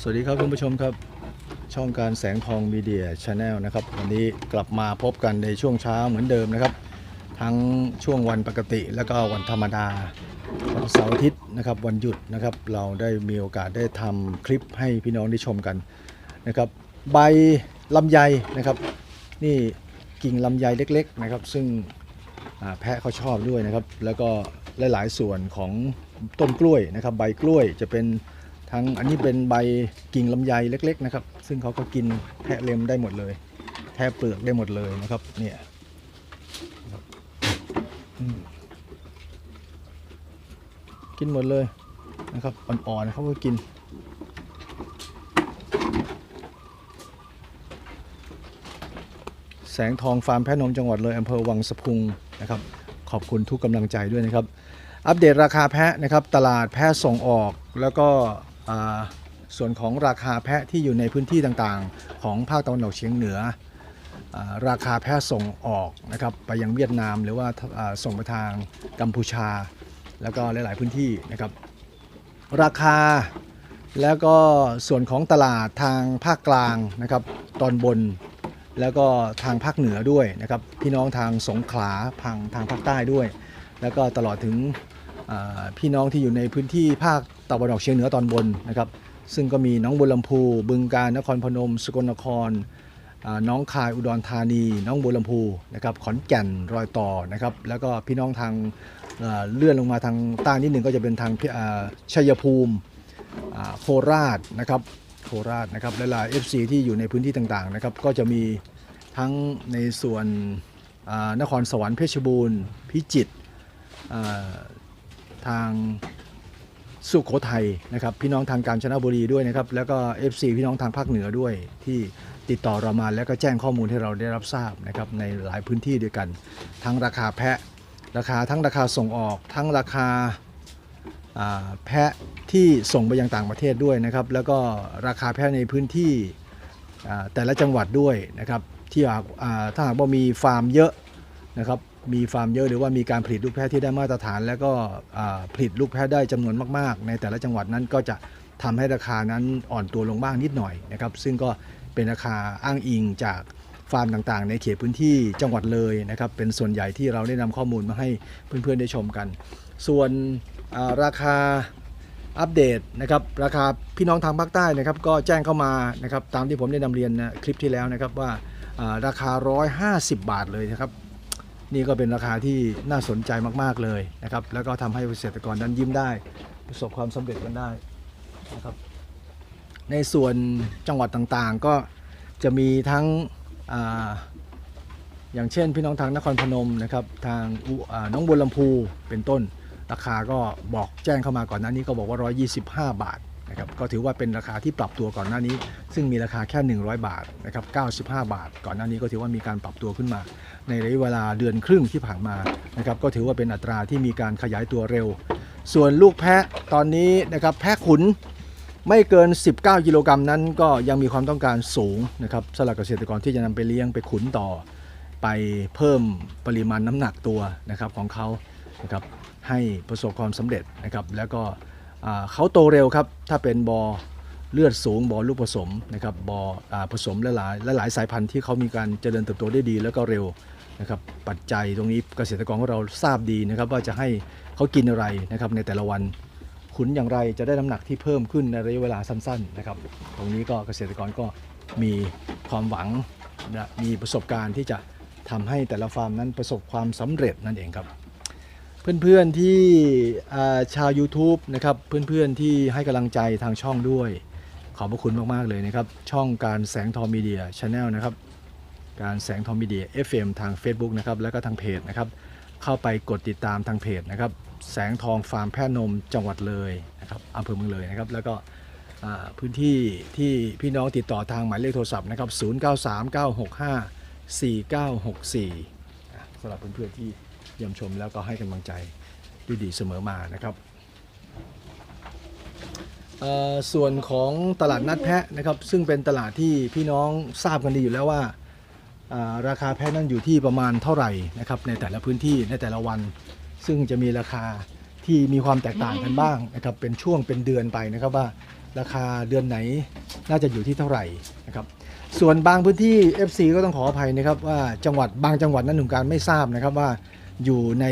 สวัสดีครับคุณผู้ชมครับ ช่องการแสงทองมีเดียชาแนลนะครับ วันนี้กลับมาพบกันในช่วงเช้าเหมือนเดิมนะครับ ทั้งช่วงวันปกติแล้วก็วันธรรมดาวันเสาร์อาทิตย์นะครับวันหยุดนะครับ เราได้มีโอกาสได้ทำคลิปให้พี่น้องได้ชมกันนะครับ ใบลำไยนะครับ นี่กิ่งลำไยเล็ก ๆนะครับ ซึ่งแพะเขาชอบด้วยนะครับ แล้วก็ หลาย ๆ ส่วนของต้นกล้วยนะครับ ใบกล้วยจะเป็นทั้งอันนี้เป็นใบกิ่งลำไยเล็ก ๆ นะครับ ซึ่งเขาก็กินแทะเล็มได้หมดเลย แทะเปลือกได้หมดเลยนะครับเนี่ยกินหมดเลยนะครับอ่อนๆเขาก็กินแสงทองฟาร์มแพะนมจังหวัดเลยอำเภอวังสะพุงนะครับ ขอบคุณทุกกำลังใจด้วยนะครับ อัปเดตราคาแพะนะครับ ตลาดแพะส่งออกแล้วก็ส่วนของราคาแพะที่อยู่ในพื้นที่ต่างๆ ของภาคตะวันออกเฉียงเหนืออราคาแพะส่งออกนะครับไปยังเวียดนามหรือว่าส่งไปทางกัมพูชา แล้วก็หลาย ๆพื้นที่นะครับ ราคาแล้วก็ส่วนของตลาดทางภาคกลางนะครับตอนบน แล้วก็ทางภาคเหนือด้วยนะครับพี่น้องทางสงขลาทางทางภาคใต้ด้วย แล้วก็ตลอดถึงพี่น้องที่อยู่ในพื้นที่ภาคตะวันออกเฉียงเหนือตอนบนนะครับ ซึ่งก็มีน้องบัวลำพู บึงกาฬนครพนม สกลนครน้องคายอุดรธานี น้องบัวลำพูนะครับขอนแก่นรอยต่อนะครับแล้วก็พี่น้องทางเลื่อนลงมาทางใต้นิดหนึ่งก็จะเป็นทางชัยภูมิโคราชนะครับ โคราชนะครับหลายๆ FC ที่อยู่ในพื้นที่ต่างๆนะครับก็จะมีทั้งในส่วนนครสวรรค์เพชรบูรณ์ พิจิตรทางสุขโขทัยนะครับพี่น้องทางกาญจนบุรีด้วยนะครับแล้วก็ FC พี่น้องทางภาคเหนือด้วยที่ติดต่อเรามาแล้วก็แจ้งข้อมูลให้เราได้รับทราบนะครับในหลายพื้นที่ด้วยกัน ทั้งราคาแพะราคาทั้งราคาส่งออก ทั้งราคา แพะที่ส่งไปยังต่างประเทศด้วยนะครับ แล้วก็ราคาแพะในพื้นที่แต่ละจังหวัดด้วยนะครับที่หากอ่าถ้าหากว่ามีฟาร์มเยอะนะครับมีฟาร์มเยอะหรือว่ามีการผลิตลูกแพะที่ได้มาตรฐาน แล้วก็ผลิตลูกแพะได้จำนวนมาก ๆ ในแต่ละจังหวัดนั้นก็จะทำให้ราคานั้นอ่อนตัวลงบ้างนิดหน่อยนะครับซึ่งก็เป็นราคาอ้างอิงจาก ฟาร์มต่างๆ ในเขตพื้นที่จังหวัดเลยนะครับเป็นส่วนใหญ่ที่เราได้นำข้อมูลมาให้เพื่อนๆได้ชมกัน ส่วนราคาอัปเดตนะครับราคาพี่น้องทางภาคใต้นะครับก็แจ้งเข้ามานะครับตามที่ผมได้นำเรียนนะคลิปที่แล้วนะครับว่าอ่าราคา 150 บาทเลยนะครับนี่ก็เป็นราคาที่น่าสนใจมากๆเลยนะครับแล้วก็ทำให้เกษตรกรนั้นยิ้มได้ ประสบความสำเร็จกันได้นะครับในส่วนจังหวัดต่างๆก็จะมีทั้ง อย่างเช่นพี่น้องทางนครพนมนะครับทางน้องบัวลำพูเป็นต้นราคาก็บอกแจ้งเข้ามาก่อนหน้านี้ก็บอกว่า 125 บาทนะครับก็ถือว่าเป็นราคาที่ปรับตัวก่อนหน้านี้ ซึ่งมีราคาแค่ 100 บาทนะครับ95 บาท ก่อนหน้านี้ก็ถือว่ามีการปรับตัวขึ้นมา ในระยะเวลาเดือนครึ่งที่ผ่านมานะครับก็ถือว่าเป็นอัตราที่มีการขยายตัวเร็ว ส่วนลูกแพะตอนนี้นะครับแพะขุน ไม่เกิน 19 กิโลกรัมนั้นก็ยังมีความต้องการสูงนะครับสำหรับเกษตรกรที่จะนำไปเลี้ยงไปขุนต่อ ไปเพิ่มปริมาณน้ำหนักตัวนะครับของเขานะครับให้ประสบความสำเร็จนะครับ แล้วก็เขาโตเร็วครับ ถ้าเป็นบอเลือดสูงบอลูกผสมนะครับบออผสมลหลายๆหลายสายพันธุ์ที่เขามีการเจริญเติบโตได้ดีแล้วก็เร็วนะครับปัจจัยตรงนี้เกษตรกรของเราทราบดีนะครับว่าจะให้เขากินอะไรนะครับในแต่ละวัน ขุนอย่างไรจะได้น้ำหนักที่เพิ่มขึ้นในระยะเวลาสั้นๆนะครับ ตรงนี้ก็เกษตรกรก็มีความหวังนะมีประสบการณ์ที่จะทำให้แต่ละฟาร์มนั้นประสบความสำเร็จนั่นเองครับ เพื่อนๆที่อ่าชาว YouTube นะครับเพื่อนๆที่ให้กำลังใจทางช่องด้วย ขอบพระคุณมากๆเลยนะครับ ช่องการแสงทองมีเดียชาแนลนะครับ การแสงทองมีเดีย FM ทาง Facebook นะครับ แล้วก็ทางเพจนะครับ เข้าไปกดติดตามทางเพจนะครับ แสงทองฟาร์มแพะนมจังหวัดเลยนะครับอำเภอเมืองเลยนะครับ แล้วก็พื้นที่ที่พี่น้องติดต่อทางหมายเลขโทรศัพท์นะครับ 0939654964สำหรับเพื่อนๆที่เยี่ยมชมแล้วก็ให้กำลังใจด้วยดีเสมอมานะครับส่วนของตลาดนัดแพะนะครับ ซึ่งเป็นตลาดที่พี่น้องทราบกันดีอยู่แล้วว่าอ่าราคาแพะนั้นอยู่ที่ประมาณเท่าไหร่นะครับในแต่ละพื้นที่ในแต่ละวัน ซึ่งจะมีราคาที่มีความแตกต่างกันบ้างนะครับเป็นช่วงเป็นเดือนไปนะครับว่า ราคาเดือนไหนน่าจะอยู่ที่เท่าไหร่นะครับส่วนบางพื้นที่ FC ก็ต้องขออภัยนะครับว่าจังหวัดบางจังหวัดนั้นหนุ่มการไม่ทราบนะครับว่าอยู่ใน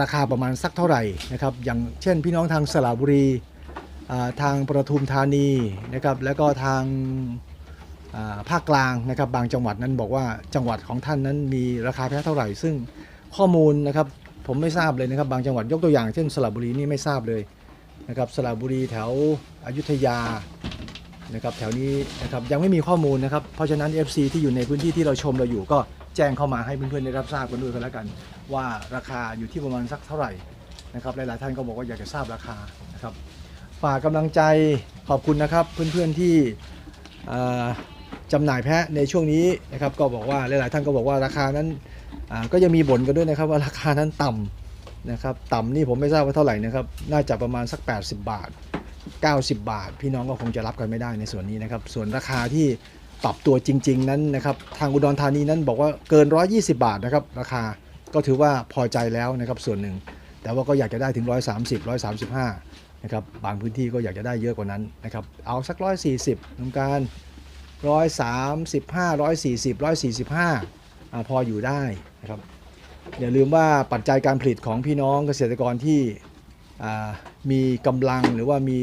ราคาประมาณสักเท่าไหร่นะครับอย่างเช่นพี่น้องทางสระบุรีทางประทุมธานีนะครับแล้วก็ทางภาคกลางนะครับบางจังหวัดนั้นบอกว่าจังหวัดของท่านนั้นมีราคาแพ้เท่าไหร่ ซึ่งข้อมูลนะครับ ผมไม่ทราบเลยนะครับ บางจังหวัดยกตัวอย่างเช่นสระบุรีนี่ไม่ทราบเลยนะครับสระบุรีแถวอยุธยานะครับแถวนี้นะครับยังไม่มีข้อมูลนะครับ เพราะฉะนั้น FC ที่อยู่ในพื้นที่ที่เราชมเราอยู่ก็แจ้งเข้ามาให้เพื่อนๆได้รับทราบกันด้วยกันแล้วกัน ว่าราคาอยู่ที่ประมาณสักเท่าไหร่นะครับหลายๆท่านก็บอกว่าอยากจะทราบราคานะครับฝากกำลังใจขอบคุณนะครับเพื่อนๆที่ อ่าจำหน่ายแพะในช่วงนี้นะครับก็บอกว่าหลาย ๆ ท่านก็บอกว่าราคานั้นก็ยังมีบ่นกันด้วยนะครับว่าราคานั้นต่ำนะครับต่ำนี่ผมไม่ทราบว่าเท่าไหร่นะครับน่าจะประมาณสัก 80 บาท 90 บาท พี่น้องก็คงจะรับกันไม่ได้ในส่วนนี้นะครับส่วนราคาที่ปรับตัวจริง ๆ นั้นนะครับทางอุดรธานีนั้นบอกว่าเกิน 120 บาทนะครับราคาก็ถือว่าพอใจแล้วนะครับส่วนหนึ่ง แต่ว่าก็อยากจะได้ถึง 130 135นะครับบางพื้นที่ก็อยากจะได้เยอะกว่านั้นนะครับเอาสัก 140น้ำการ ร้อยสามสิบห้าร้อยสี่สิบร้อยสี่สิบห้าพออยู่ได้นะครับอย่าลืมว่าปัจจัยการผลิตของพี่น้องเกษตรกรที่มีกำลังหรือว่ามี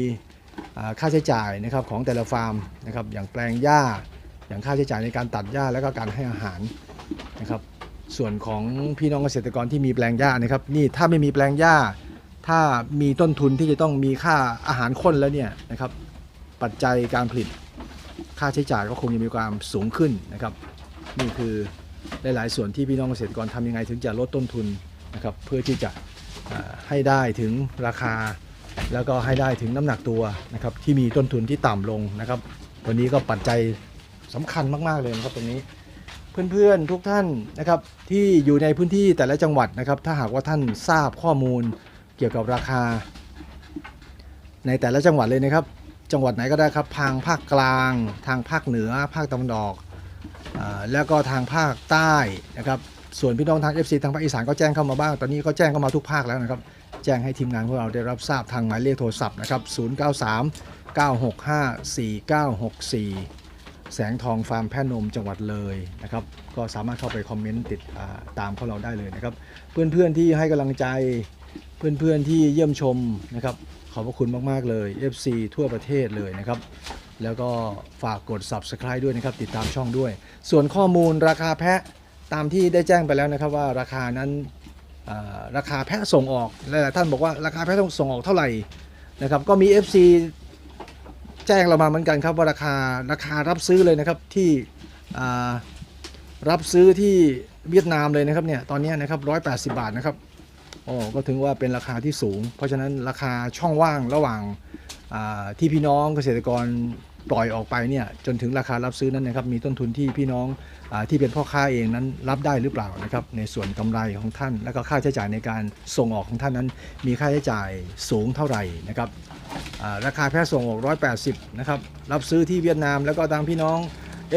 ค่าใช้จ่ายนะครับของแต่ละฟาร์มนะครับอย่างแปลงหญ้าอย่างค่าใช้จ่ายในการตัดหญ้าแล้วก็การให้อาหารนะครับส่วนของพี่น้องเกษตรกรที่มีแปลงหญ้านะครับนี่ถ้าไม่มีแปลงหญ้า ถ้ามีต้นทุนที่จะต้องมีค่าอาหารข้นแล้วเนี่ยนะครับปัจจัยการผลิต ค่าใช้จ่ายก็คงจะมีความสูงขึ้นนะครับ นี่คือหลาย ๆ ส่วนที่พี่น้องเกษตรกรทำยังไงถึงจะลดต้นทุนนะครับ เพื่อที่จะให้ได้ถึงราคา แล้วก็ให้ได้ถึงน้ำหนักตัวนะครับที่มีต้นทุนที่ต่ำลงนะครับตัวนี้ก็ปัจจัยสำคัญมาก ๆ เลยนะครับตรงนี้เพื่อนๆทุกท่านนะครับที่อยู่ในพื้นที่แต่ละจังหวัดนะครับ ถ้าหากว่าท่านทราบข้อมูลเกี่ยวกับราคา ในแต่ละจังหวัดเลยนะครับ จังหวัดไหนก็ได้ครับทางภาคกลาง ทางภาคเหนือ ภาคตะวันออกอแล้วก็ทางภาคใต้นะครับ ส่วนพี่น้องทาง FC ทางภาคอีสานก็แจ้งเข้ามาบ้าง ตอนนี้ก็แจ้งเข้ามาทุกภาคแล้วนะครับ แจ้งให้ทีมงานพวกเราได้รับทราบทางหมายเลขโทรศัพท์นะครับ 093 965 4964แสงทองฟาร์มแพนมจังหวัดเลยนะครับ ก็สามารถเข้าไปคอมเมนต์ติดตามพวกเราได้เลยนะครับ เพื่อนๆที่ให้กำลังใจเพื่อนๆที่เยี่ยมชมนะครับ อบพระคุณมาก ๆ เลย FC ทั่วประเทศเลยนะครับ แล้วก็ฝากกด Subscribe ด้วยนะครับ ติดตามช่องด้วย ส่วนข้อมูลราคาแพะตามที่ได้แจ้งไปแล้วนะครับว่าราคานั้นราคาแพะส่งออกหลายท่านบอกว่าราคาแพะส่งออกเท่าไหร่นะครับก็มี FC แจ้งเรามาเหมือนกันครับว่าราคาราคารับซื้อเลยนะครับที่รับซื้อที่เวียดนามเลยนะครับเนี่ยตอนนี้นะครับ180 บาทนะครับ โอ้ก็ถึงว่าเป็นราคาที่สูง เพราะฉะนั้นราคาช่องว่างระหว่างที่พี่น้องเกษตรกรปล่อยออกไปเนี่ยจนถึงราคารับซื้อนั้นนะครับมีต้นทุนที่พี่น้องอที่เป็นพ่อค้าเองนั้นรับได้หรือเปล่านะครับในส่วนกำไรของท่าน แล้วก็ค่าใช้จ่ายในการส่งออกของท่านนั้น มีค่าใช้จ่ายสูงเท่าไหร่นะครับราคาแพะส่งออก 180นะครับรับซื้อที่เวียดนามแล้วก็ทางพี่น้อง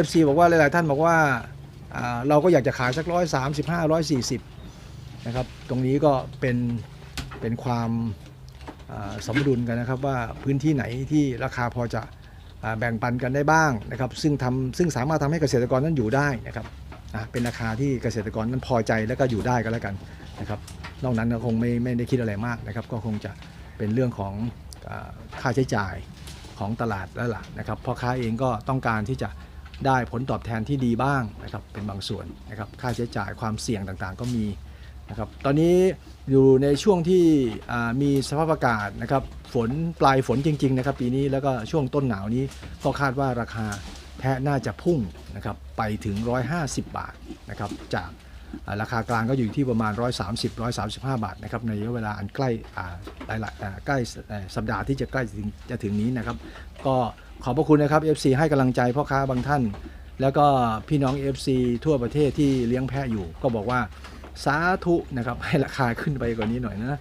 FC บอกว่าหลาย ๆ ท่านบอกว่าอ่าเราก็อยากจะขายสักร้อยสามสิบห้าร้อยสี่สิบ นะครับ ตรงนี้ก็เป็นเป็นความสมดุลกันนะครับว่าพื้นที่ไหนที่ราคาพอจะแบ่งปันกันได้บ้างนะครับ ซึ่งทำซึ่งสามารถทำให้เกษตรกรนั้นอยู่ได้นะครับเป็นราคาที่เกษตรกรนั้นพอใจแล้วก็อยู่ได้ก็แล้วกันนะครับ นอกนั้นก็คงไม่ไม่ได้คิดอะไรมากนะครับ ก็คงจะเป็นเรื่องของค่าใช้จ่ายของตลาดแล้วล่ะนะครับพ่อค้าเองก็ต้องการที่จะได้ผลตอบแทนที่ดีบ้างนะครับเป็นบางส่วนนะครับค่าใช้จ่ายความเสี่ยงต่างๆ ก็มี นะครับ ตอนนี้อยู่ในช่วงที่มีสภาพอากาศนะครับ ฝนปลายฝนจริง ๆ นะครับ ปีนี้แล้วก็ช่วงต้นหนาวนี้ก็คาดว่าราคาแพะน่าจะพุ่งนะครับไปถึง 150 บาทนะครับจากราคากลางก็อยู่ที่ประมาณ 130 135 บาทนะครับในระยะเวลาอันใกล้หลายๆใกล้สัปดาห์ที่จะใกล้จะถึงนี้นะครับ ก็ขอบพระคุณนะครับ FC ให้กำลังใจพ่อค้าบางท่าน แล้วก็พี่น้อง FC ทั่วประเทศที่เลี้ยงแพะอยู่ ก็บอกว่า สาธุนะครับให้ราคาขึ้นไปกว่านี้หน่อยนะ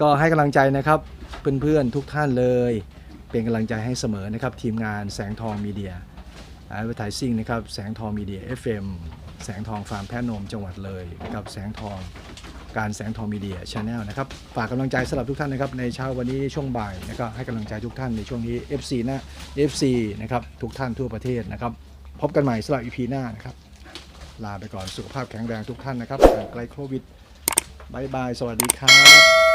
ก็ให้กำลังใจนะครับเพื่อนๆทุกท่านเลย เป็นกำลังใจให้เสมอนะครับ ทีมงานแสงทองมีเดียแอดเวทายซิ่งนะครับแสงทองมีเดีย FM แสงทองฟาร์มแพะนมจังหวัดเลยกับแสงทองการแสงทองมีเดียชาแนลนะครับฝากกำลังใจสำหรับทุกท่านนะครับในเช้าวันนี้ช่วงบ่ายนะก็ให้กำลังใจทุกท่านในช่วงนี้ FC นะ FC นะครับทุกท่านทั่วประเทศนะครับพบกันใหม่สำหรับ EP หน้านะครับ ลาไปก่อนสุขภาพแข็งแรงทุกท่านนะครับห่ไกลโควิดบายบาย สวัสดีครับ